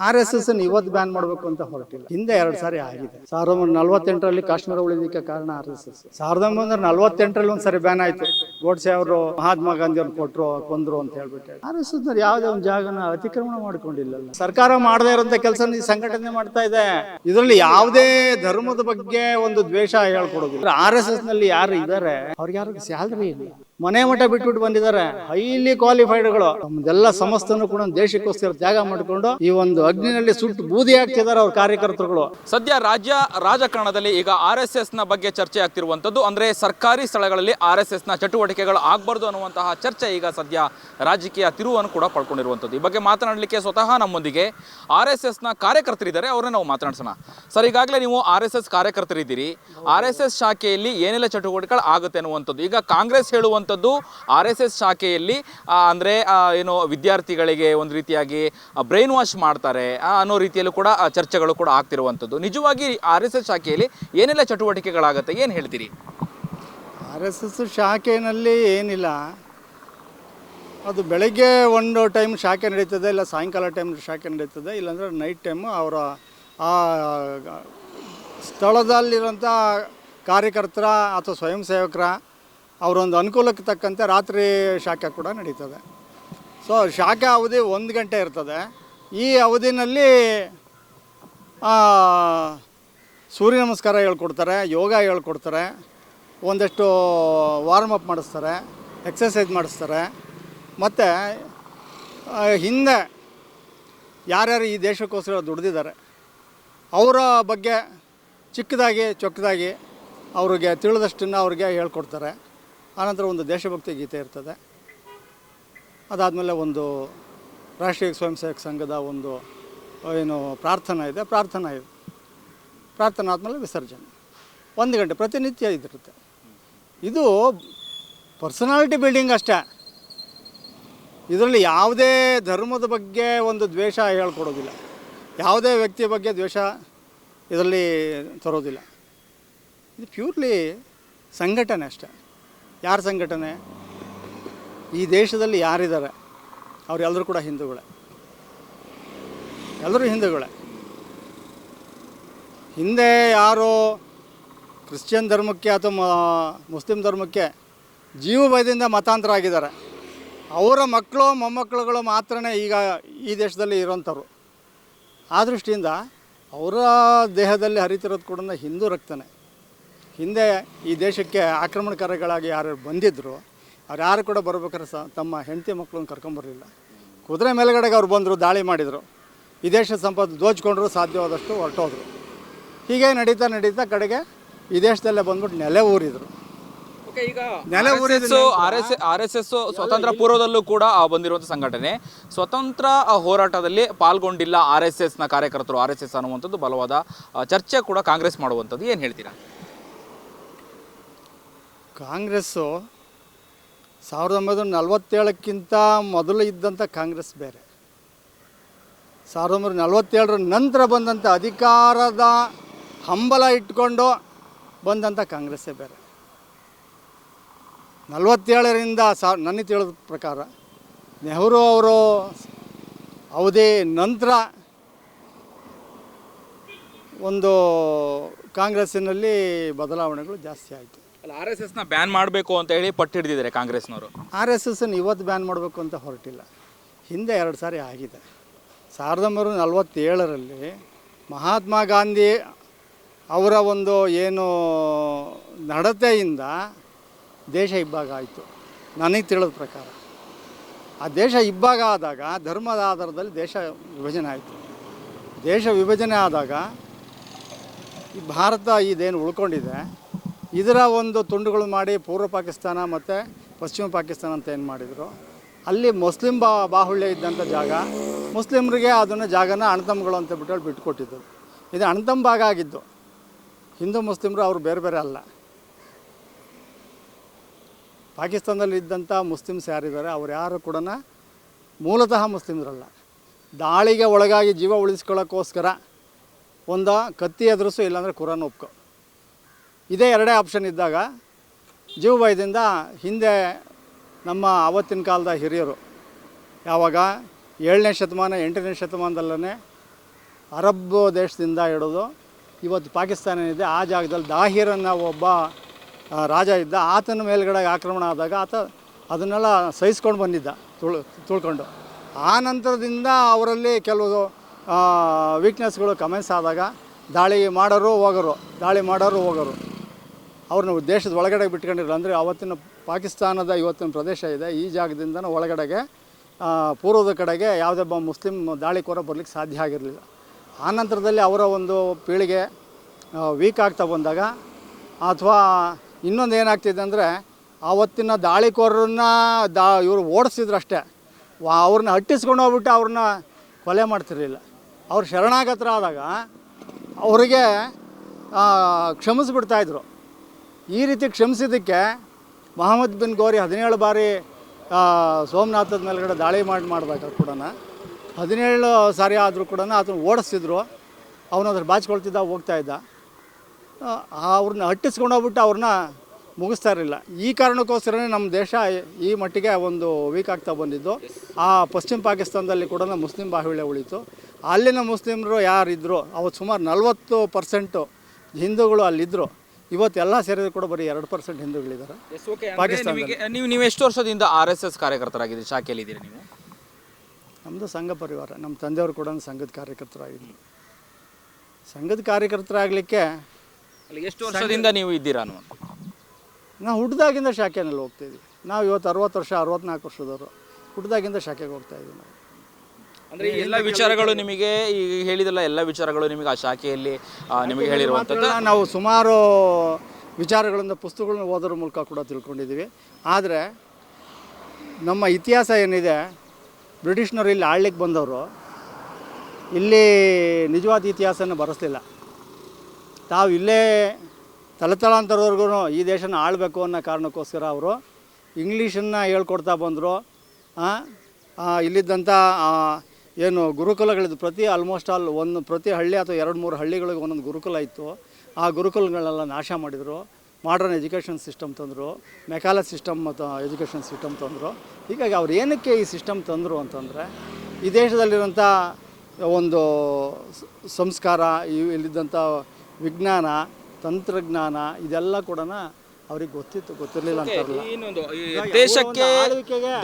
R S S ಇವತ್ತು ban ಮಾಡಬೇಕು ಅಂತ ಹೊರಟಿಲ್ಲ. ಹಿಂದೆ ಎರಡು ಸಾರಿ ಆಗಿದೆ. ಸಾವಿರದ ಒಂಬೈನೂರ ನಲವತ್ತೆಂಟರಲ್ಲಿ ಕಾಶ್ಮೀರ ಉಳಿದಿಕ್ಕೆ ಕಾರಣ ಆರ್ ಎಸ್ ಎಸ್. ಸಾವಿರದ ಒಂಬೈನೂರ ನಲವತ್ತೆಂಟರಲ್ಲಿ ಒಂದ್ಸರಿ ಬ್ಯಾನ್ ಆಯ್ತು. ಗೋಡ್ಸೆ ಅವರು ಮಹಾತ್ಮ ಗಾಂಧಿ ಅವ್ರು ಕೊಟ್ರು, ಕೊಂದ್ರು ಅಂತ ಹೇಳ್ಬಿಟ್ಟು. ಆರ್ ಎಸ್ ಎಸ್ ಯಾವುದೇ ಒಂದು ಜಾಗನ ಅತಿಕ್ರಮಣ ಮಾಡ್ಕೊಂಡಿಲ್ಲ ಸರ್ಕಾರ ಮಾಡದೇ ಇರೋಂಥ ಕೆಲಸ ಸಂಘಟನೆ ಮಾಡ್ತಾ ಇದೆ. ಇದರಲ್ಲಿ ಯಾವುದೇ ಧರ್ಮದ ಬಗ್ಗೆ ಒಂದು ದ್ವೇಷ ಹೇಳ್ಕೊಡೋದಿಲ್ಲ. ಆರ್ ಎಸ್ ಎಸ್ನಲ್ಲಿ ಯಾರು ಇದ್ದಾರೆ ಅವ್ರಿಗೆ ಯಾರು ಸ್ಯಾಲ್ರಿ ಇಲ್ಲ. ಮನೆ ಮಠ ಬಿಟ್ಬಿಟ್ಟು ಬಂದಿದ್ದಾರೆ. ಹೈಲಿ ಕ್ವಾಲಿಫೈಡ್ಗಳು ನಮ್ದೆಲ್ಲ ಸಮಸ್ತನು ಕೂಡ ದೇಶಕ್ಕೋಸ್ಕರ ತ್ಯಾಗ ಮಾಡಿಕೊಂಡು ಈ ಒಂದು ಅಗ್ನಿನಲ್ಲಿ ಸುಟ್ಟು ಬೂದಿ ಆಗ್ತಿದ್ದಾರೆ ಅವ್ರ ಕಾರ್ಯಕರ್ತರುಗಳು. ಸದ್ಯ ರಾಜ್ಯ ರಾಜಕಾರಣದಲ್ಲಿ ಈಗ ಆರ್ನ ಬಗ್ಗೆ ಚರ್ಚೆ ಆಗ್ತಿರುವಂಥದ್ದು. ಅಂದ್ರೆ ಸರ್ಕಾರಿ ಸ್ಥಳಗಳಲ್ಲಿ ಆರ್ನ ಚಟುವಟಿಕೆಗಳು ಆಗಬಾರ್ದು ಅನ್ನುವಂತಹ ಚರ್ಚೆ ಈಗ ಸದ್ಯ ರಾಜಕೀಯ ತಿರುವನ್ನು ಕೂಡ ಪಡ್ಕೊಂಡಿರುವಂಥದ್ದು. ಈ ಬಗ್ಗೆ ಮಾತನಾಡಲಿಕ್ಕೆ ಸ್ವತಃ ನಮ್ಮೊಂದಿಗೆ ಆರ್ ಎಸ್ ಎಸ್ನ ಕಾರ್ಯಕರ್ತರಿದ್ದಾರೆ. ಅವ್ರನ್ನ ನಾವು ಮಾತನಾಡ್ಸೋಣ. ಸರ್, ಈಗಾಗಲೇ ನೀವು ಆರ್ ಎಸ್ ಎಸ್ ಕಾರ್ಯಕರ್ತರಿದ್ದೀರಿ. ಆರ್ ಎಸ್ ಎಸ್ ಶಾಖೆಯಲ್ಲಿ ಏನೆಲ್ಲ ಚಟುವಟಿಕೆಗಳು ಆಗುತ್ತೆ ಅನ್ನುವಂಥದ್ದು. ಈಗ ಕಾಂಗ್ರೆಸ್ ಹೇಳುವಂಥದ್ದು ಆರ್ ಎಸ್ ಎಸ್ ಶಾಖೆಯಲ್ಲಿ ಅಂದರೆ ಏನು ವಿದ್ಯಾರ್ಥಿಗಳಿಗೆ ಒಂದು ರೀತಿಯಾಗಿ ಬ್ರೈನ್ ವಾಶ್ ಮಾಡ್ತಾರೆ ಅನ್ನೋ ರೀತಿಯಲ್ಲೂ ಕೂಡ ಚರ್ಚೆಗಳು ಕೂಡ ಆಗ್ತಿರುವಂಥದ್ದು. ನಿಜವಾಗಿ ಆರ್ ಎಸ್ ಎಸ್ ಶಾಖೆಯಲ್ಲಿ ಏನೆಲ್ಲ ಚಟುವಟಿಕೆಗಳಾಗುತ್ತೆ? ಏನು ಹೇಳ್ತೀರಿ? ಆರ್ ಎಸ್ ಎಸ್ ಶಾಖೆಯಲ್ಲಿ ಏನಿಲ್ಲ. ಅದು ಬೆಳಗ್ಗೆ ಒಂದು ಟೈಮ್ ಶಾಖೆ ನಡೀತದೆ, ಇಲ್ಲ ಸಾಯಂಕಾಲ ಟೈಮ್ ಶಾಖೆ ನಡೀತದೆ, ಇಲ್ಲಾಂದರೆ ನೈಟ್ ಟೈಮು ಅವರ, ಆ ಸ್ಥಳದಲ್ಲಿರೋಂಥ ಕಾರ್ಯಕರ್ತರ ಅಥವಾ ಸ್ವಯಂ ಸೇವಕರ ಅವರೊಂದು ಅನುಕೂಲಕ್ಕೆ ತಕ್ಕಂತೆ ರಾತ್ರಿ ಶಾಖೆ ಕೂಡ ನಡೀತದೆ. ಸೊ ಶಾಖೆ ಅವಧಿ ಒಂದು ಗಂಟೆ ಇರ್ತದೆ. ಈ ಅವಧಿನಲ್ಲಿ ಸೂರ್ಯ ನಮಸ್ಕಾರ ಹೇಳ್ಕೊಡ್ತಾರೆ, ಯೋಗ ಹೇಳ್ಕೊಡ್ತಾರೆ, ಒಂದಷ್ಟು ವಾರ್ಮ್ ಅಪ್ ಮಾಡಿಸ್ತಾರೆ ಎಕ್ಸಸೈಸ್ ಮಾಡಿಸ್ತಾರೆ. ಮತ್ತು ಹಿಂದೆ ಯಾರ್ಯಾರು ಈ ದೇಶಕ್ಕೋಸ್ಕರ ದುಡ್ದಿದ್ದಾರೆ, ಅವರ ಬಗ್ಗೆ ಚಿಕ್ಕದಾಗಿ, ಚೊಕ್ಕದಾಗಿ ಅವ್ರಿಗೆ ತಿಳಿದಷ್ಟನ್ನು ಅವ್ರಿಗೆ ಹೇಳ್ಕೊಡ್ತಾರೆ. ಆನಂತರ ಒಂದು ದೇಶಭಕ್ತಿ ಗೀತೆ ಇರ್ತದೆ. ಅದಾದಮೇಲೆ ಒಂದು ರಾಷ್ಟ್ರೀಯ ಸ್ವಯಂ ಸೇವಕ ಸಂಘದ ಒಂದು, ಏನು, ಪ್ರಾರ್ಥನಾ ಇದೆ. ಪ್ರಾರ್ಥನಾ ಇದೆ. ಪ್ರಾರ್ಥನಾ ಆದಮೇಲೆ ವಿಸರ್ಜನೆ. ಒಂದು ಗಂಟೆ ಪ್ರತಿನಿತ್ಯ ಇದಿರುತ್ತೆ. ಇದು ಪರ್ಸನಾಲಿಟಿ ಬಿಲ್ಡಿಂಗ್ ಅಷ್ಟೇ. ಇದರಲ್ಲಿ ಯಾವುದೇ ಧರ್ಮದ ಬಗ್ಗೆ ಒಂದು ದ್ವೇಷ ಹೇಳ್ಕೊಡೋದಿಲ್ಲ. ಯಾವುದೇ ವ್ಯಕ್ತಿಯ ಬಗ್ಗೆ ದ್ವೇಷ ಇದರಲ್ಲಿ ತರೋದಿಲ್ಲ. ಇದು ಪ್ಯೂರ್ಲಿ ಸಂಘಟನೆ ಅಷ್ಟೇ. ಯಾರ ಸಂಘಟನೆ? ಈ ದೇಶದಲ್ಲಿ ಯಾರಿದ್ದಾರೆ? ಅವರೆಲ್ಲರೂ ಕೂಡ ಹಿಂದೂಗಳೇ. ಎಲ್ಲರೂ ಹಿಂದೂಗಳೇ. ಹಿಂದೆ ಯಾರೋ ಕ್ರಿಶ್ಚಿಯನ್ ಧರ್ಮಕ್ಕೆ ಅಥವಾ ಮುಸ್ಲಿಂ ಧರ್ಮಕ್ಕೆ ಜೀವ ಭಯದಿಂದ ಮತಾಂತರ ಆಗಿದ್ದಾರೆ. ಅವರ ಮಕ್ಕಳು ಮೊಮ್ಮಕ್ಕಳುಗಳು ಮಾತ್ರನೇ ಈಗ ಈ ದೇಶದಲ್ಲಿ ಇರೋಂಥವ್ರು. ಆ ದೃಷ್ಟಿಯಿಂದ ಅವರ ದೇಹದಲ್ಲಿ ಹರಿತಿರೋದು ಕೂಡ ಹಿಂದೂ ರಕ್ತನೇ. ಹಿಂದೆ ಈ ದೇಶಕ್ಕೆ ಆಕ್ರಮಣಕಾರಿಗಳಾಗಿ ಯಾರು ಬಂದಿದ್ದರು ಅವ್ರು ಯಾರು ಕೂಡ ಬರ್ಬೇಕಾದ್ರೆ ಸಹ ತಮ್ಮ ಹೆಂಡತಿ ಮಕ್ಕಳನ್ನ ಕರ್ಕೊಂಬರಲಿಲ್ಲ ಕುದುರೆ ಮೇಲುಗಡೆಗೆ ಅವ್ರು ಬಂದರು ದಾಳಿ ಮಾಡಿದರು. ಈ ದೇಶದ ಸಂಪತ್ತು ದೋಚ್ಕೊಂಡ್ರು ಸಾಧ್ಯವಾದಷ್ಟು ಹೊರಟೋದ್ರು. ಹೀಗೆ ನಡೀತಾ ನಡೀತಾ ಕಡೆಗೆ ಈ ದೇಶದಲ್ಲೇ ಬಂದ್ಬಿಟ್ಟು ನೆಲೆ ಊರಿದರು. ಈಗ ಊರಿದ್ದು ಊರಿದ R S R S S ಸ್ವತಂತ್ರ ಪೂರ್ವದಲ್ಲೂ ಕೂಡ ಆ, ಬಂದಿರುವಂಥ ಸಂಘಟನೆ. ಸ್ವತಂತ್ರ ಹೋರಾಟದಲ್ಲಿ ಪಾಲ್ಗೊಂಡಿಲ್ಲ ಆರ್ ಎಸ್ ಎಸ್ನ ಕಾರ್ಯಕರ್ತರು ಆರ್ ಎಸ್ ಎಸ್ ಅನ್ನುವಂಥದ್ದು ಬಲವಾದ ಚರ್ಚೆ ಕೂಡ ಕಾಂಗ್ರೆಸ್ ಮಾಡುವಂಥದ್ದು. ಏನು ಹೇಳ್ತೀರಾ? ಕಾಂಗ್ರೆಸ್ಸು ಸಾವಿರದ ಒಂಬೈನೂರ ನಲವತ್ತೇಳಕ್ಕಿಂತ ಮೊದಲು ಇದ್ದಂಥ ಕಾಂಗ್ರೆಸ್ ಬೇರೆ. ಸಾವಿರದ ಒಂಬೈನೂರ ನಲವತ್ತೇಳರ ನಂತರ ಬಂದಂಥ ಅಧಿಕಾರದ ಹಂಬಲ ಇಟ್ಕೊಂಡು ಬಂದಂಥ ಕಾಂಗ್ರೆಸ್ಸೇ ಬೇರೆ. ನಲವತ್ತೇಳರಿಂದ ಸಾ ನನಗೆ ತಿಳಿದ ಪ್ರಕಾರ ನೆಹರು ಅವರು ಅವಧಿ ನಂತರ ಒಂದು ಕಾಂಗ್ರೆಸ್ಸಿನಲ್ಲಿ ಬದಲಾವಣೆಗಳು ಜಾಸ್ತಿ ಆಯಿತು. ಆರ್ ಎಸ್ ಎಸ್ನ ಬ್ಯಾನ್ ಮಾಡಬೇಕು ಅಂತ ಹೇಳಿ ಪಟ್ಟು ಹಿಡಿದಿದ್ದಾರೆ ಕಾಂಗ್ರೆಸ್ನವರು. ಆರ್ ಎಸ್ ಎಸ್ಸನ್ನು ಇವತ್ತು ಬ್ಯಾನ್ ಮಾಡಬೇಕು ಅಂತ ಹೊರಟಿಲ್ಲ. ಹಿಂದೆ ಎರಡು ಸಾರಿ ಆಗಿದೆ. ಸಾವಿರದ ಒಂಬೈನೂರ ನಲವತ್ತೇಳರಲ್ಲಿ ಮಹಾತ್ಮ ಗಾಂಧಿ ಅವರ ಒಂದು ಏನು ನಡತೆಯಿಂದ ದೇಶ ಇಬ್ಬಾಗ ಆಯಿತು. ನನಗೆ ತಿಳಿದ ಪ್ರಕಾರ. ಆ ದೇಶ ಇಬ್ಬಾಗ ಆದಾಗ ಧರ್ಮದ ಆಧಾರದಲ್ಲಿ ದೇಶ ವಿಭಜನೆ ಆಯಿತು. ದೇಶ ವಿಭಜನೆ ಆದಾಗ ಈ ಭಾರತ ಇದೇನು ಉಳ್ಕೊಂಡಿದೆ ಇದರ ಒಂದು ತುಂಡುಗಳು ಮಾಡಿ ಪೂರ್ವ ಪಾಕಿಸ್ತಾನ ಮತ್ತು ಪಶ್ಚಿಮ ಪಾಕಿಸ್ತಾನ ಅಂತ ಏನು ಮಾಡಿದರು. ಅಲ್ಲಿ ಮುಸ್ಲಿಂ ಬಾ, ಬಾಹುಳ್ಯ ಇದ್ದಂಥ ಜಾಗ, ಮುಸ್ಲಿಮರಿಗೆ ಅದನ್ನು ಜಾಗನ ಅಣ್ತಮ್ಗಳು ಅಂತ ಬಿಟ್ಟು ಬಿಟ್ಕೊಟ್ಟಿದ್ದು ಇದು ಅಣ್ತಮ್ ಭಾಗ ಆಗಿದ್ದು. ಹಿಂದೂ ಮುಸ್ಲಿಮರು ಅವರು ಬೇರೆ ಬೇರೆ ಅಲ್ಲ. ಪಾಕಿಸ್ತಾನದಲ್ಲಿ ಇದ್ದಂಥ ಮುಸ್ಲಿಮ್ಸ್ ಯಾರಿದ್ದಾರೆ, ಅವ್ರು ಯಾರು ಕೂಡ ಮೂಲತಃ ಮುಸ್ಲಿಮ್ರಲ್ಲ. ದಾಳಿಗೆ ಒಳಗಾಗಿ ಜೀವ ಉಳಿಸ್ಕೊಳ್ಳೋಕ್ಕೋಸ್ಕರ ಒಂದು ಕತ್ತಿ ಎದುರಿಸು ಇಲ್ಲಾಂದರೆ ಕುರಾನ್ ಒಪ್ಕೊ. ಇದೇ ಎರಡೇ ಆಪ್ಷನ್ ಇದ್ದಾಗ ಜೀವಭಯದಿಂದ ಹಿಂದೆ ನಮ್ಮ ಆವತ್ತಿನ ಕಾಲದ ಹಿರಿಯರು ಯಾವಾಗ ಏಳನೇ ಶತಮಾನ, ಎಂಟನೇ ಶತಮಾನದಲ್ಲೇ ಅರಬ್ ದೇಶದಿಂದ ಹಿಡಿದು ಇವತ್ತು ಪಾಕಿಸ್ತಾನ ಏನಿದೆ ಆ ಜಾಗದಲ್ಲಿ ದಾಹಿರನ್ನ ಒಬ್ಬ ರಾಜ ಇದ್ದ. ಆತನ ಮೇಲ್ಗಡೆ ಆಕ್ರಮಣ ಆದಾಗ ಆತ ಅದನ್ನೆಲ್ಲ ಸಹಿಸ್ಕೊಂಡು ಬಂದಿದ್ದ, ತುಳು, ತುಳ್ಕೊಂಡು. ಆ ನಂತರದಿಂದ ಅವರಲ್ಲಿ ಕೆಲವು ವೀಕ್ನೆಸ್ಗಳು ಕಮೆನ್ಸ್ ಆದಾಗ ದಾಳಿ ಮಾಡೋರು ಹೋಗೋರು, ದಾಳಿ ಮಾಡೋರು ಹೋಗೋರು. ಅವ್ರನ್ನ ದೇಶದ ಒಳಗಡೆ ಬಿಟ್ಕೊಂಡಿರಲ್ಲ ಅಂದರೆ ಆವತ್ತಿನ ಪಾಕಿಸ್ತಾನದ ಇವತ್ತಿನ ಪ್ರದೇಶ ಇದೆ. ಈ ಜಾಗದಿಂದ ಒಳಗಡೆಗೆ ಪೂರ್ವದ ಕಡೆಗೆ ಯಾವುದೇ ಮುಸ್ಲಿಂ ದಾಳಿಕೋರ ಬರಲಿಕ್ಕೆ ಸಾಧ್ಯ ಆಗಿರಲಿಲ್ಲ. ಆ ನಂತರದಲ್ಲಿ ಅವರ ಒಂದು ಪೀಳಿಗೆ ವೀಕ್ ಆಗ್ತಾ ಬಂದಾಗ, ಅಥವಾ ಇನ್ನೊಂದು ಏನಾಗ್ತಿದೆ ಅಂದರೆ ಆವತ್ತಿನ ದಾಳಿಕೋರನ್ನ ದಾ, ಇವರು ಓಡಿಸಿದ್ರು ಅಷ್ಟೇ. ವಾ, ಅವ್ರನ್ನ ಹಟ್ಟಿಸ್ಕೊಂಡು ಹೋಗ್ಬಿಟ್ಟು ಅವ್ರನ್ನ ಕೊಲೆ ಮಾಡ್ತಿರಲಿಲ್ಲ. ಅವ್ರು ಶರಣಾಗತರಾದಾಗ, ಅವರಿಗೆ ಕ್ಷಮಿಸ್ಬಿಡ್ತಾಯಿದ್ರು ಈ ರೀತಿ ಕ್ಷಮಿಸಿದ್ದಕ್ಕೆ ಮೊಹಮ್ಮದ್ ಬಿನ್ ಗೋರಿ ಹದಿನೇಳು ಬಾರಿ ಸೋಮನಾಥದ ಮೇಲ್ಗಡೆ ದಾಳಿ ಮಾಡಿ ಮಾಡಬೇಕು ಕೂಡ ಹದಿನೇಳು ಸಾರಿ ಆದರೂ ಕೂಡ ಅದನ್ನು ಓಡಿಸ್ತಿದ್ರು. ಅವನು ಅದ್ರ ಬಾಚ್ಕೊಳ್ತಿದ್ದ, ಹೋಗ್ತಾ ಇದ್ದ. ಅವ್ರನ್ನ ಹಟ್ಟಿಸ್ಕೊಂಡು ಹೋಗ್ಬಿಟ್ಟು ಅವ್ರನ್ನ ಮುಗಿಸ್ತಾ ಇರಲಿಲ್ಲ. ಈ ಕಾರಣಕ್ಕೋಸ್ಕರನೇ ನಮ್ಮ ದೇಶ ಈ ಮಟ್ಟಿಗೆ ಒಂದು ವೀಕ್ ಆಗ್ತಾ ಬಂದಿದ್ದು. ಆ ಪಶ್ಚಿಮ ಪಾಕಿಸ್ತಾನದಲ್ಲಿ ಕೂಡ ಮುಸ್ಲಿಂ ಬಾಹುಳ್ಯ ಉಳಿತು. ಅಲ್ಲಿನ ಮುಸ್ಲಿಮರು ಯಾರಿದ್ದರು ಅವತ್ತು ಸುಮಾರು ನಲ್ವತ್ತು ಪರ್ಸೆಂಟು ಹಿಂದೂಗಳು ಅಲ್ಲಿದ್ದರು ಇವತ್ತು ಎಲ್ಲ ಸೇರಿದ್ರು ಕೂಡ ಬರೀ ಎರಡು ಪರ್ಸೆಂಟ್ ಹಿಂದೂಗಳಿದ್ದಾರೆ. ಪಾಕಿಸ್ತಾನ ನೀವು ನೀವು ಎಷ್ಟು ವರ್ಷದಿಂದ ಆರ್ ಎಸ್ ಎಸ್ ಕಾರ್ಯಕರ್ತರಾಗಿದ್ದೀರಿ ಶಾಖೆಯಲ್ಲಿ ಇದ್ದೀರಿ ನೀವು? ನಮ್ಮದು ಸಂಘ ಪರಿವಾರ ನಮ್ಮ ತಂದೆಯವರು ಕೂಡ ಸಂಘದ ಕಾರ್ಯಕರ್ತರಾಗಿದ್ದರು. ಸಂಘದ ಕಾರ್ಯಕರ್ತರಾಗಲಿಕ್ಕೆ ಅಲ್ಲಿ ಎಷ್ಟು ವರ್ಷದಿಂದ ನೀವು ಇದ್ದೀರಾ ಅನ್ನೋ ನಾವು ಹುಟ್ಟಿದಾಗಿಂದ ಶಾಖೆನಲ್ಲಿ ಹೋಗ್ತಾಯಿದ್ವಿ ನಾವು ಇವತ್ತು ಅರವತ್ತು ವರ್ಷ ಅರವತ್ತ್ನಾಲ್ಕು ವರ್ಷದವರು ಹುಟ್ಟಿದಾಗಿಂದ ಶಾಖೆಗೆ ಹೋಗ್ತಾ ಇದ್ದೀವಿ ನಾವು. ಅಂದ್ರೆ ಎಲ್ಲ ವಿಚಾರಗಳು ನಿಮಗೆ ಈಗ ಹೇಳಿದಲ್ಲ ಎಲ್ಲ ವಿಚಾರಗಳು ನಿಮಗೆ ಆ ಶಾಖೆಯಲ್ಲಿ ಆ, ನಿಮಗೆ ಹೇಳಿರುವಂಥದ್ದು. ನಾವು ಸುಮಾರು ವಿಚಾರಗಳಿಂದ ಪುಸ್ತಕಗಳನ್ನು ಓದೋದ್ರ ಮೂಲಕ ಕೂಡ ತಿಳ್ಕೊಂಡಿದ್ದೀವಿ. ಆದರೆ ನಮ್ಮ ಇತಿಹಾಸ ಏನಿದೆ ಬ್ರಿಟಿಷ್ನವರು ಇಲ್ಲಿ ಆಳ್ಲಿಕ್ಕೆ ಬಂದವರು ಇಲ್ಲಿ ನಿಜವಾದ ಇತಿಹಾಸನ ಬರೆಸಲಿಲ್ಲ. ತಾವು ಇಲ್ಲೇ ತಲೆತಲಾಂತರವರೆಗೂ ಈ ದೇಶನ ಆಳಬೇಕು ಅನ್ನೋ ಕಾರಣಕ್ಕೋಸ್ಕರ ಅವರು ಇಂಗ್ಲೀಷನ್ನು ಹೇಳ್ಕೊಡ್ತಾ ಬಂದರು. ಇಲ್ಲಿದ್ದಂಥ ಏನು ಗುರುಕುಲಗಳಿದ್ದು ಪ್ರತಿ ಆಲ್ಮೋಸ್ಟ್ ಆಲ್ ಒಂದು ಪ್ರತಿ ಹಳ್ಳಿ ಅಥವಾ ಎರಡು ಮೂರು ಹಳ್ಳಿಗಳಿಗೆ ಒಂದೊಂದು ಗುರುಕುಲ ಇತ್ತು. ಆ ಗುರುಕುಲಗಳನ್ನೆಲ್ಲ ನಾಶ ಮಾಡಿದರು. ಮಾಡ್ರನ್ ಎಜುಕೇಷನ್ ಸಿಸ್ಟಮ್ ತಂದರು. ಮೆಕಾಲ ಸಿಸ್ಟಮ್ ಮತ್ತು ಎಜುಕೇಷನ್ ಸಿಸ್ಟಮ್ ತಂದರು. ಹೀಗಾಗಿ ಅವ್ರು ಏನಕ್ಕೆ ಈ ಸಿಸ್ಟಮ್ ತಂದರು ಅಂತಂದರೆ, ಈ ದೇಶದಲ್ಲಿರುವಂಥ ಒಂದು ಸಂಸ್ಕಾರ ಇಲ್ಲಿದ್ದಂಥ ವಿಜ್ಞಾನ, ತಂತ್ರಜ್ಞಾನ, ಇದೆಲ್ಲ ಕೂಡ ಅವ್ರಿಗೆ ಗೊತ್ತಿತ್ತು ಗೊತ್ತಿರಲಿಲ್ಲ ಅಂತಾರಲ್ಲ. ಇನ್ನೊಂದು ಈ ದೇಶಕ್ಕೆ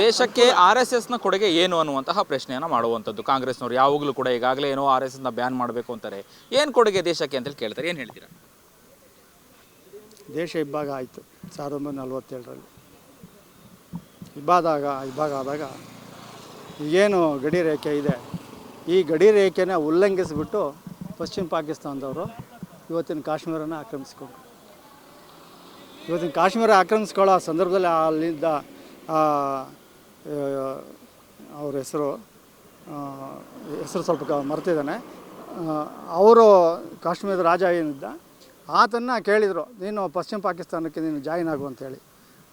ದೇಶಕ್ಕೆ ಆರ್ ಎಸ್ ಎಸ್ನ ಕೊಡುಗೆ ಏನು ಅನ್ನುವಂತಹ ಪ್ರಶ್ನೆಯನ್ನು ಮಾಡುವಂಥದ್ದು. ಕಾಂಗ್ರೆಸ್ನವರು ಯಾವಾಗಲೂ ಕೂಡ ಈಗಾಗಲೇ ಏನೋ ಆರ್ ಎಸ್ನ ಬ್ಯಾನ್ ಮಾಡಬೇಕು ಅಂತಾರೆ. ಏನು ಕೊಡುಗೆ ದೇಶಕ್ಕೆ ಅಂತೇಳಿ ಕೇಳ್ತಾರೆ ಏನು ಹೇಳ್ತೀರಾ? ದೇಶ ಇಬ್ಬಾಗ ಆಯಿತು ಸಾವಿರದ ಒಂಬೈನೂರ ನಲ್ವತ್ತೇಳರಲ್ಲಿ. ಇಬ್ಬಾದಾಗ ಇಬ್ಬಾಗ ಆದಾಗ ಈಗೇನು ಗಡಿ ರೇಖೆ ಇದೆ. ಈ ಗಡಿ ರೇಖೆನ ಉಲ್ಲಂಘಿಸಿಬಿಟ್ಟು ಪಶ್ಚಿಮ ಪಾಕಿಸ್ತಾನದವರು ಇವತ್ತಿನ ಕಾಶ್ಮೀರನ ಆಕ್ರಮಿಸ್ಕೊಂಡ್ರು. ಇವತ್ತಿನ ಕಾಶ್ಮೀರ ಆಕ್ರಮಿಸ್ಕೊಳ್ಳೋ ಸಂದರ್ಭದಲ್ಲಿ ಅಲ್ಲಿದ್ದ ಅವ್ರ ಹೆಸರು ಹೆಸರು ಸ್ವಲ್ಪ ಮರ್ತಿದ್ದಾನೆ. ಅವರು ಕಾಶ್ಮೀರದ ರಾಜ ಏನಿದ್ದ, ಆತನ್ನು ಕೇಳಿದರು, ನೀನು ಪಶ್ಚಿಮ ಪಾಕಿಸ್ತಾನಕ್ಕೆ ನೀನು ಜಾಯಿನ್ ಆಗು ಅಂತೇಳಿ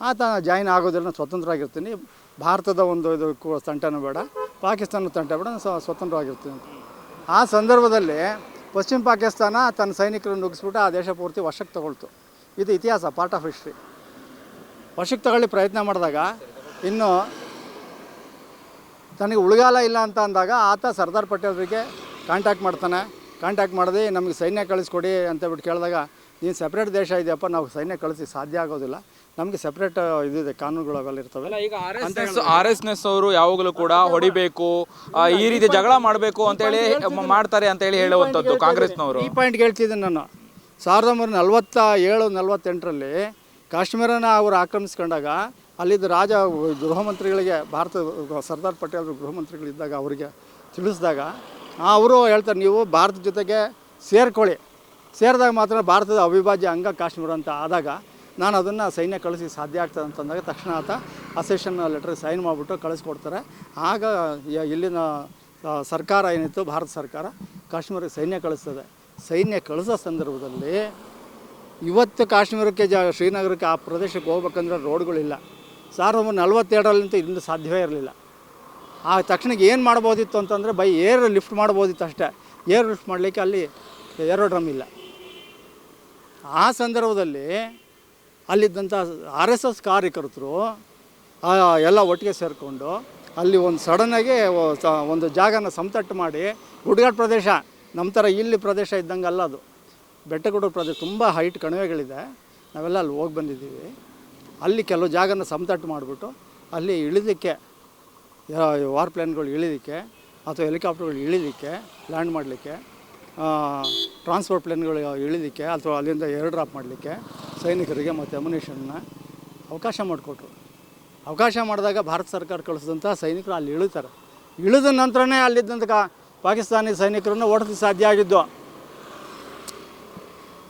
ಆತ ಜಾಯಿನ್ ಆಗೋದಿಲ್ಲ ನಾನು ಸ್ವತಂತ್ರವಾಗಿರ್ತೀನಿ. ಭಾರತದ ಒಂದು ಇದು ತಂಟನೂ ಬೇಡ, ಪಾಕಿಸ್ತಾನದ ತಂಟ ಬೇಡ ನಾನು ಸ್ವ- ಸ್ವತಂತ್ರವಾಗಿರ್ತೀನಿ ಆ ಸಂದರ್ಭದಲ್ಲಿ ಪಶ್ಚಿಮ ಪಾಕಿಸ್ತಾನ ತನ್ನ ಸೈನಿಕರನ್ನು ನುಗ್ಗಿಸ್ಬಿಟ್ಟು ಆ ದೇಶ ಪೂರ್ತಿ ವಶಕ್ಕೆ ತಗೊಳ್ತು. ಇದು ಇತಿಹಾಸ ಪಾರ್ಟ್ ಆಫ್ ಹಿಸ್ಟ್ರಿ ವರ್ಷಕ್ಕೆ ತಗೊಳ್ಳಿ ಪ್ರಯತ್ನ ಮಾಡಿದಾಗ ಇನ್ನು ತನಗೆ ಉಳಿಗಾಲ ಇಲ್ಲ ಅಂತ ಅಂದಾಗ ಆತ ಸರ್ದಾರ್ ಪಟೇಲ್ರಿಗೆ ಕಾಂಟ್ಯಾಕ್ಟ್ ಮಾಡ್ತಾನೆ. ಕಾಂಟ್ಯಾಕ್ಟ್ ಮಾಡಿದೆ ನಮಗೆ ಸೈನ್ಯ ಕಳಿಸ್ಕೊಡಿ ಅಂತ ಬಿಟ್ಟು ಕೇಳಿದಾಗ ನೀನು ಸಪ್ರೇಟ್ ದೇಶ ಇದೆಯಪ್ಪ ನಾವು ಸೈನ್ಯ ಕಳಿಸಿ ಸಾಧ್ಯ ಆಗೋದಿಲ್ಲ. ನಮಗೆ ಸಪ್ರೇಟ್ ಇದಿದೆ ಕಾನೂನುಗಳು ಅವೆಲ್ಲ ಇರ್ತವೆ. ಈಗ ಆರ್ ಎಸ್ ಎಸ್ ಅವರು ಯಾವಾಗಲೂ ಕೂಡ ಹೊಡಿಬೇಕು ಈ ರೀತಿ ಜಗಳ ಮಾಡಬೇಕು ಅಂತೇಳಿ ಮಾಡ್ತಾರೆ ಅಂತೇಳಿ ಹೇಳುವಂಥದ್ದು ಕಾಂಗ್ರೆಸ್ನವರು. ಈ ಪಾಯಿಂಟ್ ಹೇಳ್ತಿದ್ದೀನಿ ನಾನು. ಸಾವಿರದ ಒಂಬೈನೂರ ನಲವತ್ತ ಏಳು, ನಲವತ್ತೆಂಟರಲ್ಲಿ ಕಾಶ್ಮೀರನ ಅವರು ಆಕ್ರಮಿಸ್ಕೊಂಡಾಗ ಅಲ್ಲಿದ್ದ ರಾಜ ಗೃಹ ಮಂತ್ರಿಗಳಿಗೆ ಭಾರತ ಸರ್ದಾರ್ ಪಟೇಲ್ ಗೃಹ ಮಂತ್ರಿಗಳಿದ್ದಾಗ ಅವರಿಗೆ ತಿಳಿಸಿದಾಗ ಅವರು ಹೇಳ್ತಾರೆ, ನೀವು ಭಾರತದ ಜೊತೆಗೆ ಸೇರ್ಕೊಳ್ಳಿ. ಸೇರಿದಾಗ ಮಾತ್ರ ಭಾರತದ ಅವಿಭಾಜ್ಯ ಅಂಗ ಕಾಶ್ಮೀರ ಅಂತ ಆದಾಗ ನಾನು ಅದನ್ನು ಸೈನ್ಯ ಕಳಿಸಿ ಸಾಧ್ಯ ಆಗ್ತದೆ ಅಂತಂದಾಗ ತಕ್ಷಣ ಆತ ಅಸೆಷನ್ ಲೆಟರ್ ಸೈನ್ ಮಾಡಿಬಿಟ್ಟು ಕಳಿಸ್ಕೊಡ್ತಾರೆ. ಆಗ ಇಲ್ಲಿನ ಸರ್ಕಾರ ಏನಿತ್ತು, ಭಾರತ ಸರ್ಕಾರ ಕಾಶ್ಮೀರಕ್ಕೆ ಸೈನ್ಯ ಕಳಿಸ್ತದೆ. ಸೈನ್ಯ ಕಳಿಸೋ ಸಂದರ್ಭದಲ್ಲಿ ಇವತ್ತು ಕಾಶ್ಮೀರಕ್ಕೆ ಜ ಶ್ರೀನಗರಕ್ಕೆ ಆ ಪ್ರದೇಶಕ್ಕೆ ಹೋಗ್ಬೇಕಂದ್ರೆ ರೋಡ್ಗಳಿಲ್ಲ. ಸಾವಿರದ ಒಂಬೈನೂರ ನಲ್ವತ್ತೆರಡರಲ್ಲಂತೂ ಇದರಿಂದ ಸಾಧ್ಯವೇ ಇರಲಿಲ್ಲ. ಆ ತಕ್ಷಣಕ್ಕೆ ಏನು ಮಾಡ್ಬೋದಿತ್ತು ಅಂತಂದರೆ ಬೈ ಏರ್ ಲಿಫ್ಟ್ ಮಾಡ್ಬೋದಿತ್ತು ಅಷ್ಟೇ. ಏರ್ ಲಿಫ್ಟ್ ಮಾಡಲಿಕ್ಕೆ ಅಲ್ಲಿ ಏರೋಡ್ರಮ್ ಇಲ್ಲ. ಆ ಸಂದರ್ಭದಲ್ಲಿ ಅಲ್ಲಿದ್ದಂಥ ಆರ್ ಎಸ್ ಎಸ್ ಕಾರ್ಯಕರ್ತರು ಎಲ್ಲ ಒಟ್ಟಿಗೆ ಸೇರಿಕೊಂಡು ಅಲ್ಲಿ ಒಂದು ಸಡನ್ನಾಗಿ ಒಂದು ಜಾಗನ ಸಮತಟ್ಟು ಮಾಡಿ ಗುಡ್ಗಾಡ್ ಪ್ರದೇಶ ನಮ್ಮ ಥರ ಇಲ್ಲಿ ಪ್ರದೇಶ ಇದ್ದಂಗೆ ಅಲ್ಲ ಅದು. ಬೆಟ್ಟಗುಡ್ಡ ಪ್ರದೇಶ ತುಂಬ ಹೈಟ್ ಕಣಿವೆಗಳಿದೆ. ನಾವೆಲ್ಲ ಅಲ್ಲಿ ಹೋಗಿ ಬಂದಿದ್ದೀವಿ. ಅಲ್ಲಿ ಕೆಲವು ಜಾಗನ ಸಮತಟ್ಟು ಮಾಡಿಬಿಟ್ಟು ಅಲ್ಲಿ ಇಳಿದಕ್ಕೆ ವಾರ್ ಪ್ಲ್ಯಾನ್ಗಳು ಇಳಿದಕ್ಕೆ ಅಥವಾ ಹೆಲಿಕಾಪ್ಟರ್ಗಳು ಇಳಿದಕ್ಕೆ ಲ್ಯಾಂಡ್ ಮಾಡಲಿಕ್ಕೆ ಟ್ರಾನ್ಸ್ಪೋರ್ಟ್ ಪ್ಲೇನ್ಗಳು ಇಳಿದಕ್ಕೆ ಅಥವಾ ಅಲ್ಲಿಂದ ಏರ್ ಡ್ರಾಪ್ ಮಾಡಲಿಕ್ಕೆ ಸೈನಿಕರಿಗೆ ಮತ್ತು ಅಮ್ಯುನೇಷನ್ನ ಅವಕಾಶ ಮಾಡಿಕೊಟ್ರು. ಅವಕಾಶ ಮಾಡಿದಾಗ ಭಾರತ ಸರ್ಕಾರ ಕಳಿಸಿದಂಥ ಸೈನಿಕರು ಅಲ್ಲಿ ಇಳಿತಾರೆ. ಇಳಿದ ನಂತರನೇ ಅಲ್ಲಿದ್ದಂಥ ಪಾಕಿಸ್ತಾನಿ ಸೈನಿಕರನ್ನು ಓಡಿಸಲು ಸಾಧ್ಯ ಆಗಿದ್ದು,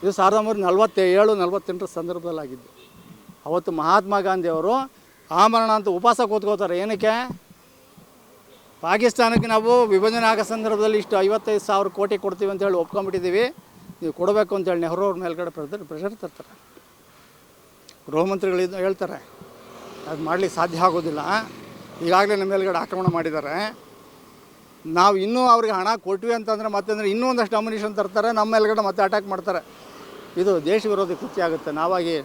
ಇದು ಸಾವಿರದ ಒಂಬೈನೂರ ನಲವತ್ತೇಳು, ನಲವತ್ತೆಂಟರ ಸಂದರ್ಭದಲ್ಲಿ ಆಗಿದ್ದು ಅವತ್ತು ಮಹಾತ್ಮ ಗಾಂಧಿಯವರು ಆಮರಣ ಅಂತ ಉಪವಾಸ ಕೂತ್ಕೋತಾರೆ. ಏನಕ್ಕೆ? ಪಾಕಿಸ್ತಾನಕ್ಕೆ ನಾವು ವಿಭಜನೆ ಆಗೋ ಸಂದರ್ಭದಲ್ಲಿ ಇಷ್ಟು ಐವತ್ತೈದು ಸಾವಿರ ಕೋಟಿ ಕೊಡ್ತೀವಿ ಅಂತ ಹೇಳಿ ಒಪ್ಕೊಂಡ್ಬಿಟ್ಟಿದ್ದೀವಿ. ನೀವು ಕೊಡಬೇಕು ಅಂತೇಳಿ ನೆಹರು ಅವ್ರ ಮೇಲ್ಗಡೆ ಪ್ರೆಸರ್ ಪ್ರೆಷರ್ ತರ್ತಾರೆ. ಗೃಹಮಂತ್ರಿಗಳಿದ್ದು ಮಂತ್ರಿಗಳು ಹೇಳ್ತಾರೆ. ಅದು ಮಾಡಲಿಕ್ಕೆ ಸಾಧ್ಯ ಆಗೋದಿಲ್ಲ. ಈಗಾಗಲೇ ನಮ್ಮ ಮೇಲ್ಗಡೆ ಆಕ್ರಮಣ ಮಾಡಿದ್ದಾರೆ. ನಾವು ಇನ್ನೂ ಅವ್ರಿಗೆ ಹಣ ಕೊಟ್ವಿ ಅಂತಂದರೆ ಮತ್ತೆ ಅಂದರೆ ಇನ್ನೂ ಒಂದಷ್ಟು ಅಮ್ಯುನಿಷನ್ ತರ್ತಾರೆ, ನಮ್ಮ ಮೇಲ್ಗಡೆ ಮತ್ತೆ ಅಟ್ಯಾಕ್ ಮಾಡ್ತಾರೆ. ಇದು ದೇಶ ವಿರೋಧಿ ಕೃತ್ಯ ಆಗುತ್ತೆ. ನಾವಾಗಿ